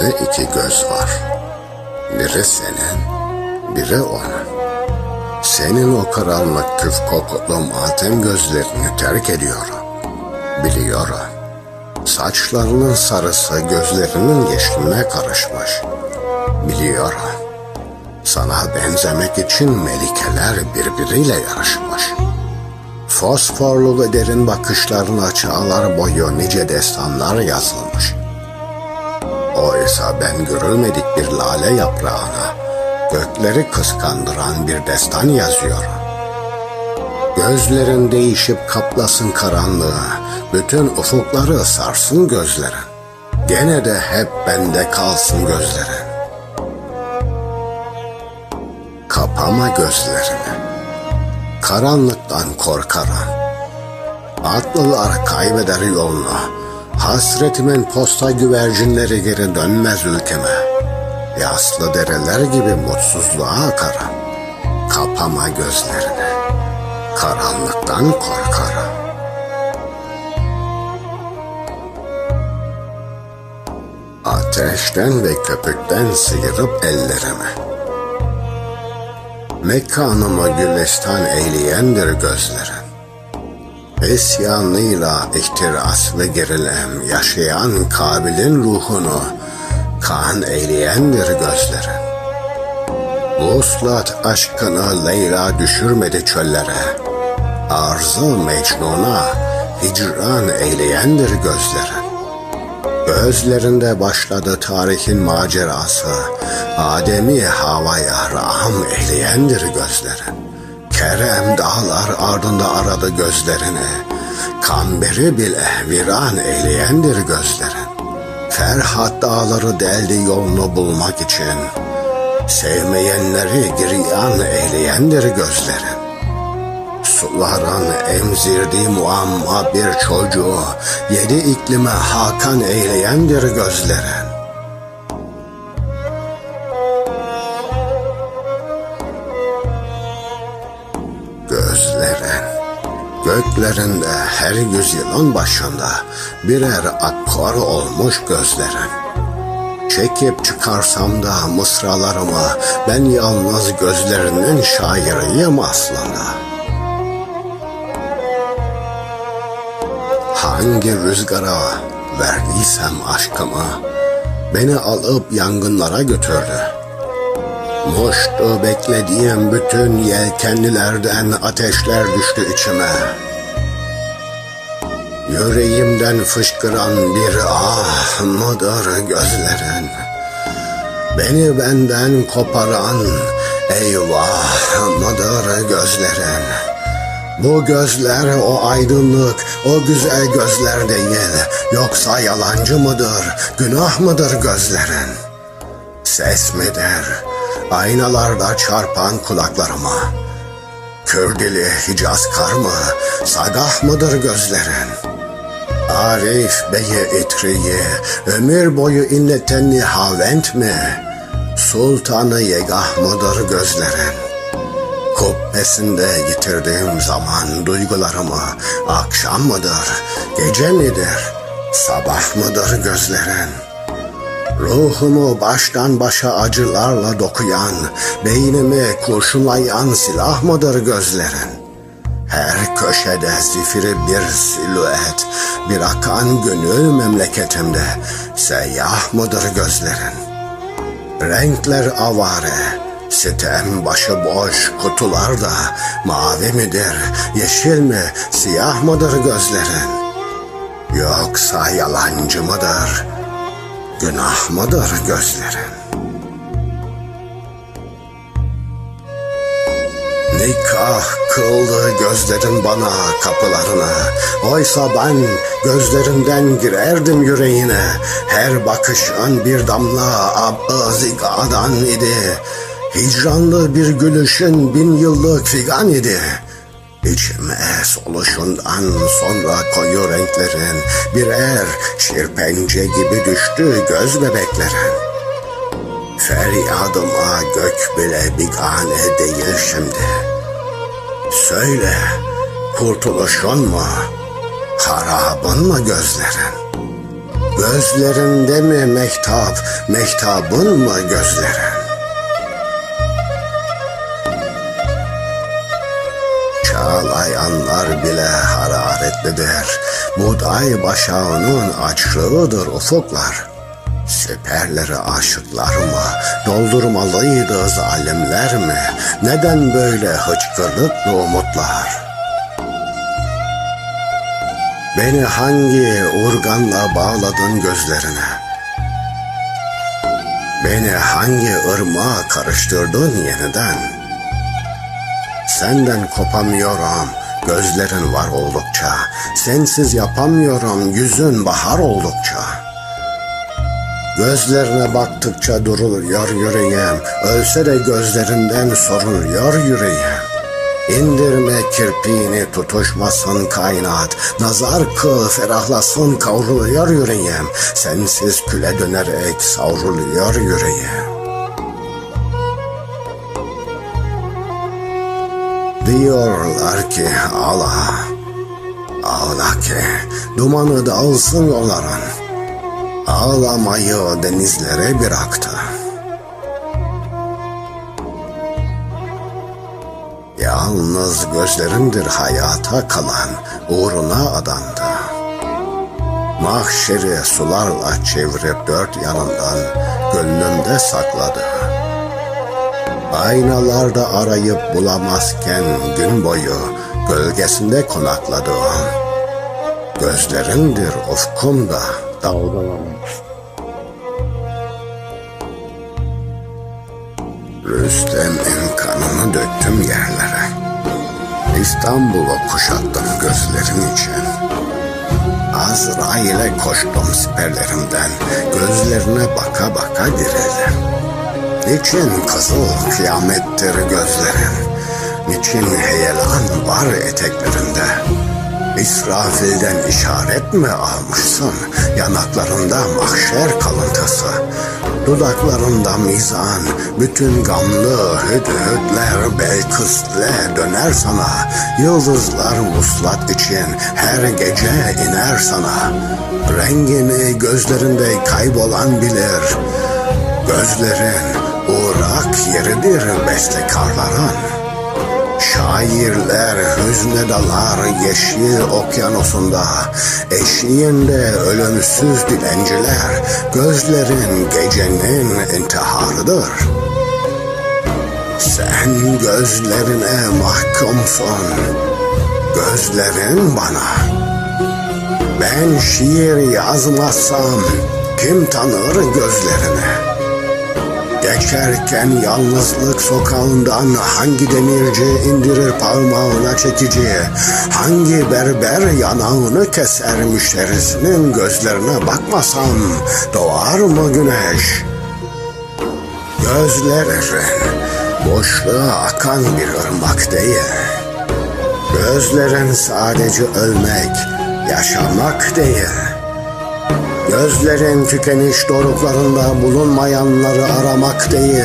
Şiirde iki göz var. Biri senin, biri onun. Senin o karanlık küf kokulu matem gözlerini terk ediyorum. Biliyorum. Saçlarının sarısı gözlerinin yeşiline karışmış. Biliyorum. Sana benzemek için melikeler birbiriyle yarışmış. Fosforlu ve derin bakışlarına çağlar boyu nice destanlar yazılmış. Oysa ben görülmedik bir lale yaprağına, gökleri kıskandıran bir destan yazıyorum. Gözlerin değişip kaplasın karanlığı, bütün ufukları sarsın gözlerin. Gene de hep bende kalsın gözlerin. Kapama gözlerini. Karanlıktan korkarım. Atlılar kaybeder yolunu. Hasretimin posta güvercinleri geri dönmez ülkeme. Yaslı dereler gibi mutsuzluğa akarım. Kapama gözlerini. Karanlıktan korkarım. Ateşten ve köpükten sıyırıp ellerimi. Mekanımı gülistan eyleyendir gözlerin. İsyanıyla ihtiras ve gerilim yaşayan Kabil'in ruhunu kan eyleyendir gözlerin. Vuslat aşkını Leyla düşürmedi çöllere. Arzı Mecnun'a hicran eyleyendir gözlerin. Gözlerinde başladı tarihin macerası. Adem'i havaya raham eyleyendir gözlerin. Kerem dağlar ardında aradı gözlerini. Kamberi bile viran eyleyendir gözlerin. Ferhat dağları deldi yolunu bulmak için. Sevmeyenleri giryan eyleyendir gözlerin. Suların emzirdiği muamma bir çocuğu yedi iklime hakan eyleyendir gözlerin. Göklerinde her yüzyılın başında birer akkor olmuş gözlerin. Çekip çıkarsam da mısralarımı ben yalnız gözlerinin şairiyim aslında. Hangi rüzgara verdiysem aşkımı beni alıp yangınlara götürdü. Muştu beklediğim bütün yelkenlilerden ateşler düştü içime. Yüreğimden fışkıran bir ah mıdır gözlerin? Beni benden koparan eyvah mıdır gözlerin? Bu gözler o aydınlık, o güzel gözler değil. Yoksa yalancı mıdır, günah mıdır gözlerin? Ses midir, aynalarda çarpan kulaklarıma? Kürdili Hicaz kar mı, sagah mıdır gözlerin? Arif Bey'i itriyi, ömür boyu inleten nihavent mi? Sultanı yegah mıdır gözlerin? Kubbesinde yitirdiğim zaman duygularımı akşam mıdır, gece midir, sabah mıdır gözlerin? Ruhumu baştan başa acılarla dokuyan, beynimi kurşunlayan silah mıdır gözlerin? Her köşede zifiri bir silüet, bir akan gönül memleketimde seyyah mıdır gözlerin? Renkler avare, sitem başıboş kutularda mavi midir, yeşil mi, siyah mıdır gözlerin? Yoksa yalancı mıdır, günah mıdır gözlerin? Nikah kıldı gözlerin bana kapılarını. Oysa ben gözlerinden girerdim yüreğine. Her bakışın bir damla abba zigadan idi. Hicranlı bir gülüşün bin yıllık figan idi. İçime soluşundan sonra koyu renklerin birer şirpence gibi düştü göz bebeklerin. Feryadıma gök bile bigane değil şimdi. Söyle, kurtuluşun mu, harabın mı gözlerin? Gözlerinde mi mehtap, mehtabın mı gözlerin? Çağlayanlar bile hararetlidir. Buğday başağının açlığıdır ufuklar. Siperleri aşıklar mı, doldurmalıydı zalimler mi? Neden böyle hıçkırıklı umutlar? Beni hangi urganla bağladın gözlerine? Beni hangi ırmağa karıştırdın yeniden? Senden kopamıyorum, gözlerin var oldukça. Sensiz yapamıyorum, yüzün bahar oldukça. Gözlerine baktıkça duruluyor yüreğim, ölse de gözlerinden soruluyor yüreğim. İndirme kirpiğini tutuşmasın kainat, nazar kıl ferahlasın kavruluyor yüreğim. Sensiz küle dönerek savruluyor yüreğim. Diyorlar ki ağla, ağla ki dumanı dağılsın yolların. Ağlamayı denizlere bıraktı. Yalnız gözlerindir hayata kalan, uğruna adandı. Mahşeri sularla çevirip dört yanından gönlümde sakladı. Aynalarda arayıp bulamazken gün boyu gölgesinde konakladığım gözlerindir ufkumda dalgalanır. Rüstem'in kanını döktüm yerlere. İstanbul'u kuşattım gözlerin için. Azrail'e koştum siperlerimden, gözlerine baka baka dirildim. Niçin kızıl kıyamettir gözlerin? Niçin heyelan var eteklerinde? İsrafil'den işaret mi almışsın? Yanaklarında mahşer kalıntısı. Dudaklarında mizan, bütün gamlı hüdhüdler belkısle döner sana. Yıldızlar vuslat için her gece iner sana. Rengini gözlerinde kaybolan bilir. Gözlerin uğrak yeridir bestekarların. Şairler hüzne dalar yeşil okyanusunda. Eşiğinde ölümsüz dilenciler Gözlerin gecenin intiharıdır. Sen gözlerine mahkumsun Gözlerin bana. Ben şiir yazmazsam Kim tanır gözlerini Geçerken yalnızlık sokağından hangi demirci indirir parmağına çekici, hangi berber yanağını keser müşterisinin gözlerine bakmasam doğar mı güneş? Gözlerin boşluğa akan bir ırmak değil. Gözlerin sadece ölmek, yaşamak değil. Gözlerin tükeniş doruklarında bulunmayanları aramak değil,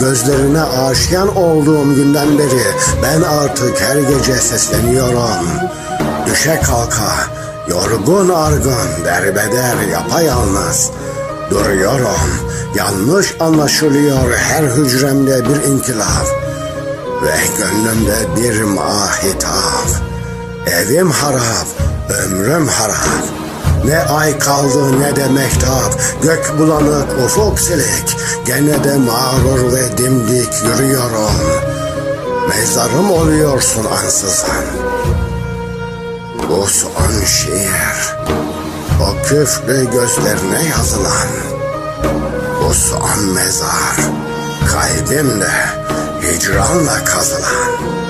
gözlerine aşiyan olduğum günden beri ben artık her gece sesleniyorum. Düşe kalka, yorgun argın, derbeder yapayalnız. Duruyorum, yanlış anlaşılıyor her hücremde bir inkılap. Ve gönlümde bir mahitap. Evim harap, ömrüm harap. Ne ay kaldı ne de mehtap, gök bulanık ufuk silik, gene de mağrur ve dimdik yürüyorum. Mezarım oluyorsun ansızın. Bu son şiir, o küflü gözlerine yazılan, bu son mezar, kalbimde hicranla kazılan.